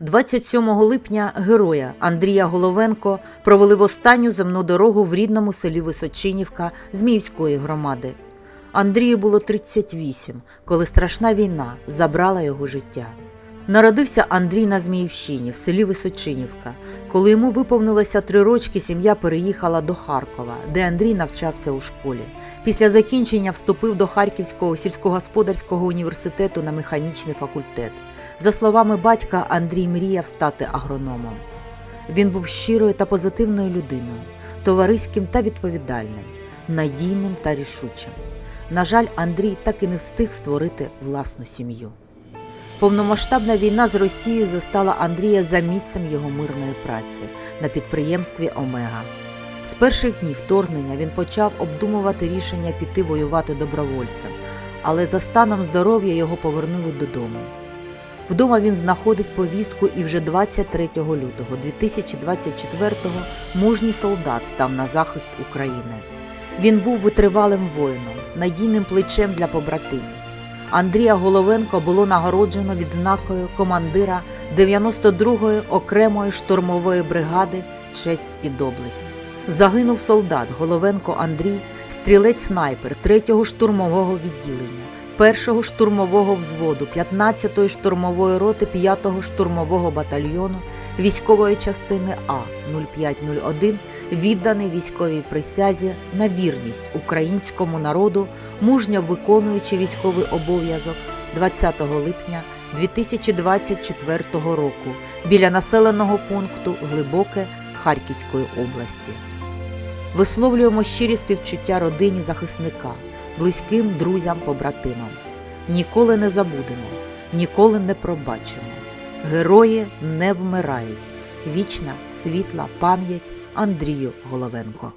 27 липня героя Андрія Головенко провели в останню земну дорогу в рідному селі Височинівка Зміївської громади. Андрію було 38, коли страшна війна забрала його життя. Народився Андрій на Зміївщині в селі Височинівка. Коли йому виповнилося три рочки, сім'я переїхала до Харкова, де Андрій навчався у школі. Після закінчення вступив до Харківського сільськогосподарського університету на механічний факультет. За словами батька, Андрій мріяв стати агрономом. Він був щирою та позитивною людиною, товариським та відповідальним, надійним та рішучим. На жаль, Андрій так і не встиг створити власну сім'ю. Повномасштабна війна з Росією застала Андрія за місцем його мирної праці на підприємстві Омега. З перших днів вторгнення він почав обдумувати рішення піти воювати добровольцем, але за станом здоров'я його повернули додому. Вдома він знаходить повістку і вже 23 лютого 2024-го мужній солдат став на захист України. Він був витривалим воїном, надійним плечем для побратимів. Андрія Головенко було нагороджено відзнакою командира 92-ї окремої штурмової бригади Честь і доблесть. Загинув солдат Головенко Андрій, стрілець-снайпер 3-го штурмового відділення, 1-го штурмового взводу 15-ї штурмової роти 5-го штурмового батальйону військової частини А 0501, відданий військовій присязі на вірність українському народу, мужньо виконуючи військовий обов'язок 20 липня 2024 року біля населеного пункту Глибоке Харківської області. Висловлюємо щирі співчуття родині захисника, близьким друзям, побратимам. Ніколи не забудемо, ніколи не пробачимо. Герої не вмирають. Вічна світла пам'ять Андрію Головенко.